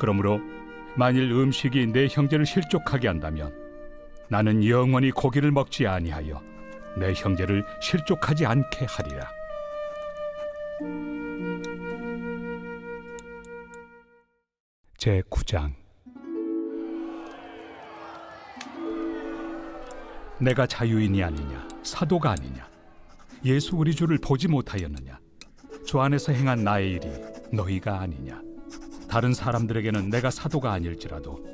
그러므로 만일 음식이 내 형제를 실족하게 한다면 나는 영원히 고기를 먹지 아니하여 내 형제를 실족하지 않게 하리라. 제 9장 내가 자유인이 아니냐 사도가 아니냐 예수 우리 주를 보지 못하였느냐 주 안에서 행한 나의 일이 너희가 아니냐 다른 사람들에게는 내가 사도가 아닐지라도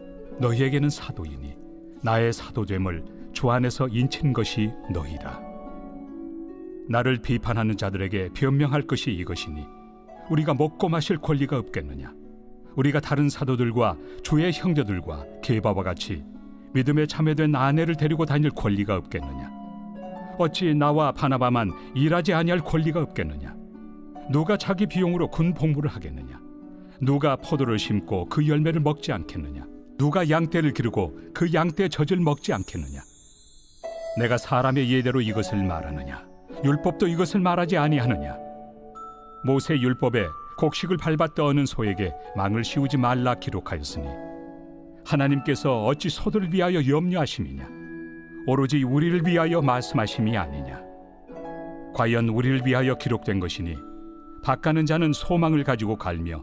너희에게는 사도이니 나의 사도됨을 주 안에서 인친 것이 너희라. 나를 비판하는 자들에게 변명할 것이 이것이니 우리가 먹고 마실 권리가 없겠느냐? 우리가 다른 사도들과 주의 형제들과 게바와 같이 믿음에 참여된 아내를 데리고 다닐 권리가 없겠느냐? 어찌 나와 바나바만 일하지 아니할 권리가 없겠느냐? 누가 자기 비용으로 군 복무를 하겠느냐 누가 포도를 심고 그 열매를 먹지 않겠느냐? 누가 양떼를 기르고 그 양떼 젖을 먹지 않겠느냐? 내가 사람의 예대로 이것을 말하느냐? 율법도 이것을 말하지 아니하느냐? 모세 율법에 곡식을 밟아 떠는 소에게 망을 씌우지 말라 기록하였으니 하나님께서 어찌 소들을 위하여 염려하심이냐? 오로지 우리를 위하여 말씀하심이 아니냐? 과연 우리를 위하여 기록된 것이니 밭가는 자는 소망을 가지고 갈며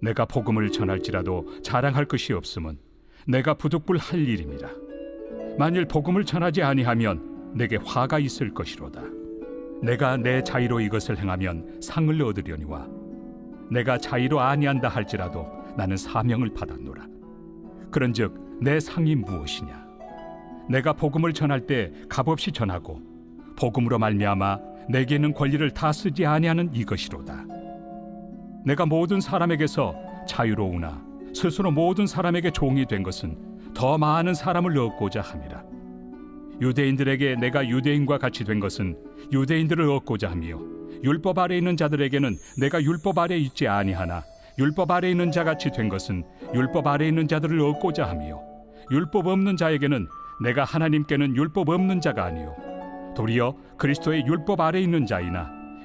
내가 복음을 전할지라도 자랑할 것이 없음은 내가 부득불 할 일임이라 만일 복음을 전하지 아니하면 내게 화가 있을 것이로다 내가 내 자의로 이것을 행하면 상을 얻으려니와 내가 자의로 아니한다 할지라도 나는 사명을 받았노라. 그런즉 내 상이 무엇이냐? 내가 복음을 전할 때 값없이 전하고 복음으로 말미암아 내게 있는 권리를 다 쓰지 아니하는 이것이로다. 내가 모든 사람에게서 자유로우나 스스로 모든 사람에게 종이 된 것은 더 많은 사람을 얻고자 함이라. 유대인들에게 내가 유대인과 같이 된 것은 유대인들을 얻고자 하며 율법 아래 있는 자들에게는 내가 율법 아래 있지 아니하나 율법 아래 있는 자 같이 된 것은 율법 아래 있는 자들을 얻고자 하며 율법 없는 자에게는 내가 하나님께는 율법 없는 자가 아니요. 도리어 그리스도의 율법 아래 있는 자이나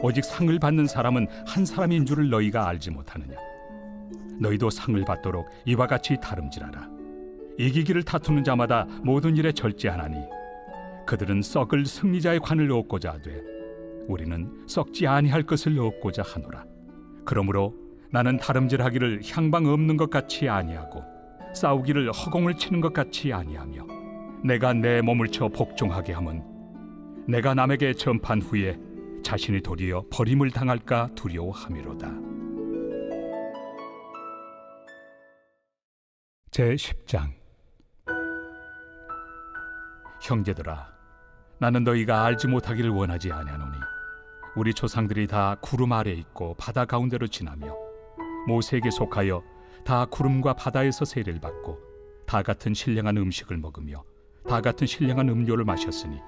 오직 상을 받는 사람은 한 사람인 줄을 너희가 알지 못하느냐? 너희도 상을 받도록 이와 같이 다름질하라. 이기기를 다투는 자마다 모든 일에 절제하나니 그들은 썩을 승리자의 관을 얻고자 하되 우리는 썩지 아니할 것을 얻고자 하노라. 그러므로 나는 다름질하기를 향방 없는 것 같이 아니하고 싸우기를 허공을 치는 것 같이 아니하며 내가 내 몸을 쳐 복종하게 함은 내가 남에게 전판 후에 자신이 도리어 버림을 당할까 두려워함이로다. 제 10장 형제들아 나는 너희가 알지 못하기를 원하지 아니하노니 우리 조상들이 다 구름 아래 있고 바다 가운데로 지나며 모세에게 속하여 다 구름과 바다에서 세례를 받고 다 같은 신령한 음식을 먹으며 다 같은 신령한 음료를 마셨으니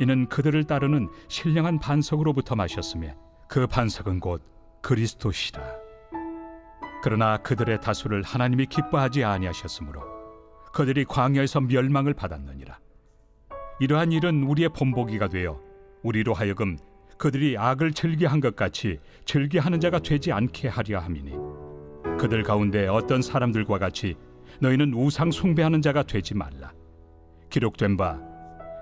이는 그들을 따르는 신령한 반석으로부터 마셨으며 그 반석은 곧 그리스도시라 그러나 그들의 다수를 하나님이 기뻐하지 아니하셨으므로 그들이 광야에서 멸망을 받았느니라. 이러한 일은 우리의 본보기가 되어 우리로 하여금 그들이 악을 즐겨한 것 같이 즐겨하는 자가 되지 않게 하려 함이니 그들 가운데 어떤 사람들과 같이 너희는 우상 숭배하는 자가 되지 말라. 기록된 바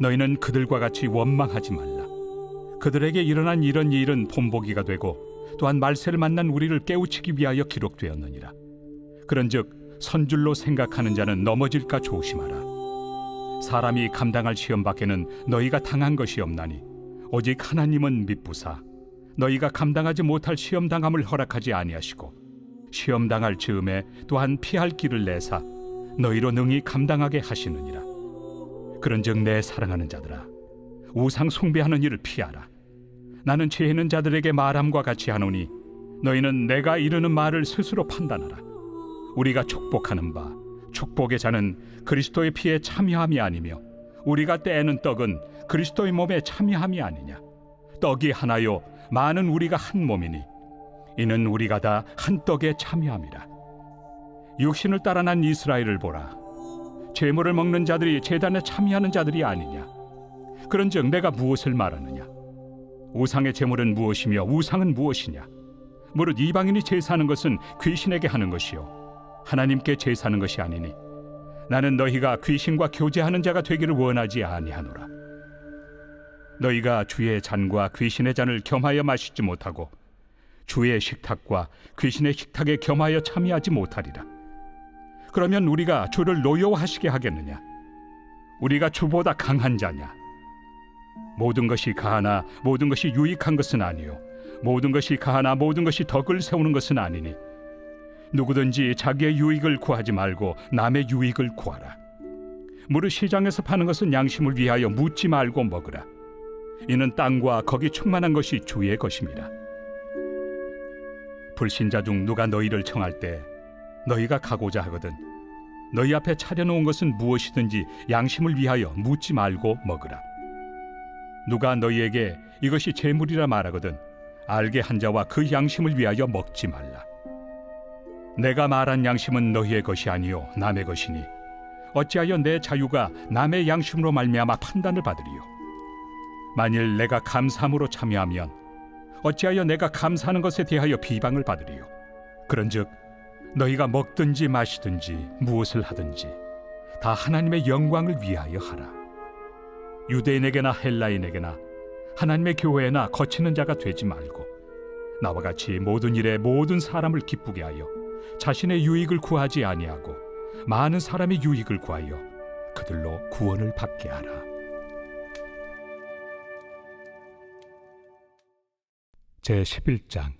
너희는 그들과 같이 원망하지 말라. 그들에게 일어난 이런 일은 본보기가 되고 또한 말세를 만난 우리를 깨우치기 위하여 기록되었느니라. 그런즉 선줄로 생각하는 자는 넘어질까 조심하라. 사람이 감당할 시험 밖에는 너희가 당한 것이 없나니 오직 하나님은 미쁘사. 너희가 감당하지 못할 시험 당함을 허락하지 아니하시고 시험 당할 즈음에 또한 피할 길을 내사 너희로 능히 감당하게 하시느니라 그런즉 내 사랑하는 자들아 우상 숭배하는 일을 피하라. 나는 죄 있는 자들에게 말함과 같이 하노니 너희는 내가 이르는 말을 스스로 판단하라. 우리가 축복하는 바 축복의 자는 그리스도의 피에 참여함이 아니며 우리가 떼는 떡은 그리스도의 몸에 참여함이 아니냐. 떡이 하나요 많은 우리가 한 몸이니 이는 우리가 다 한 떡에 참여함이라. 육신을 따라 난 이스라엘을 보라 제물을 먹는 자들이 제단에 참여하는 자들이 아니냐? 그런즉 내가 무엇을 말하느냐? 우상의 제물은 무엇이며 우상은 무엇이냐? 무릇 이방인이 제사하는 것은 귀신에게 하는 것이요. 하나님께 제사하는 것이 아니니 나는 너희가 귀신과 교제하는 자가 되기를 원하지 아니하노라. 너희가 주의 잔과 귀신의 잔을 겸하여 마시지 못하고 주의 식탁과 귀신의 식탁에 겸하여 참여하지 못하리라 그러면 우리가 주를 노여워하시게 하겠느냐 우리가 주보다 강한 자냐 모든 것이 가하나 모든 것이 유익한 것은 아니요 모든 것이 가하나 모든 것이 덕을 세우는 것은 아니니 누구든지 자기의 유익을 구하지 말고 남의 유익을 구하라. 무릇 시장에서 파는 것은 양심을 위하여 묻지 말고 먹으라. 이는 땅과 거기 충만한 것이 주의 것입니다. 불신자 중 누가 너희를 청할 때 너희가 가고자 하거든 너희 앞에 차려놓은 것은 무엇이든지 양심을 위하여 묻지 말고 먹으라. 누가 너희에게 이것이 재물이라 말하거든 알게 한 자와 그 양심을 위하여 먹지 말라. 내가 말한 양심은 너희의 것이 아니요 남의 것이니 어찌하여 내 자유가 남의 양심으로 말미암아 판단을 받으리요 만일 내가 감사함으로 참여하면 어찌하여 내가 감사하는 것에 대하여 비방을 받으리요 그런즉 너희가 먹든지 마시든지 무엇을 하든지 다 하나님의 영광을 위하여 하라 유대인에게나 헬라인에게나 하나님의 교회나 거치는 자가 되지 말고 나와 같이 모든 일에 모든 사람을 기쁘게 하여 자신의 유익을 구하지 아니하고 많은 사람의 유익을 구하여 그들로 구원을 받게 하라. 제 11장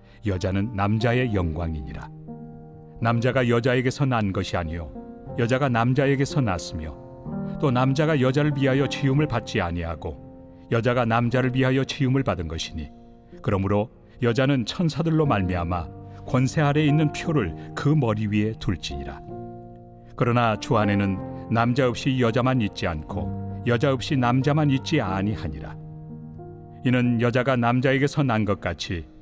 여자는 남자의 영광이니라. 남자가 여자에게서 난 것이 아니요 여자가 남자에게서 났으며 또 남자가 여자를 위하여 지음을 받지 아니하고 여자가 남자를 위하여 지음을 받은 것이니 그러므로 여자는 천사들로 말미암아 권세 아래 있는 표를 그 머리 위에 둘지니라. 그러나 주 안에는 남자 없이 여자만 있지 않고 여자 없이 남자만 있지 아니하니라. 이는 여자가 남자에게서 난 것 같이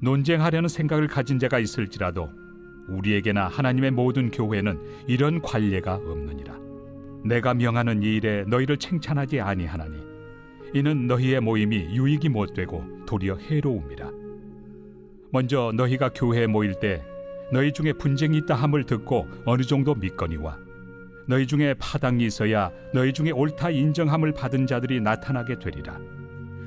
논쟁하려는 생각을 가진 자가 있을지라도 우리에게나 하나님의 모든 교회는 이런 관례가 없느니라. 내가 명하는 이 일에 너희를 칭찬하지 아니하나니 이는 너희의 모임이 유익이 못 되고 도리어 해로움이라. 먼저 너희가 교회에 모일 때 너희 중에 분쟁이 있다 함을 듣고 어느 정도 믿거니와 너희 중에 파당이 있어야 너희 중에 옳다 인정함을 받은 자들이 나타나게 되리라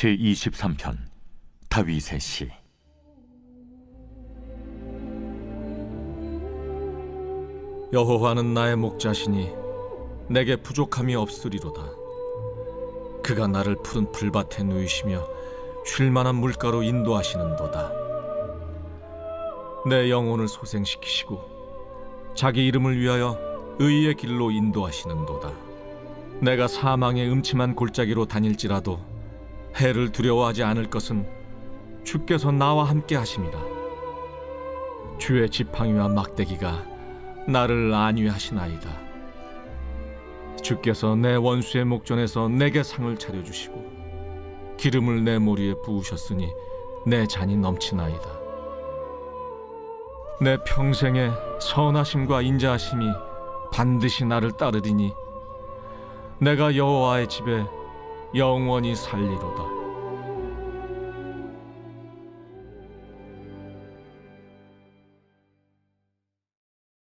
제 23편 다윗의 시 여호와는 나의 목자시니 내게 부족함이 없으리로다. 그가 나를 푸른 풀밭에 누이시며 쉴 만한 물가로 인도하시는도다. 내 영혼을 소생시키시고 자기 이름을 위하여 의의 길로 인도하시는도다. 내가 사망의 음침한 골짜기로 다닐지라도 해를 두려워하지 않을 것은 주께서 나와 함께 하심이라. 주의 지팡이와 막대기가 나를 안위하시나이다. 주께서 내 원수의 목전에서 내게 상을 차려 주시고 기름을 내 머리에 부으셨으니 내 잔이 넘치나이다. 내 평생에 선하심과 인자하심이 반드시 나를 따르리니 내가 여호와의 집에 영원히 살리로다.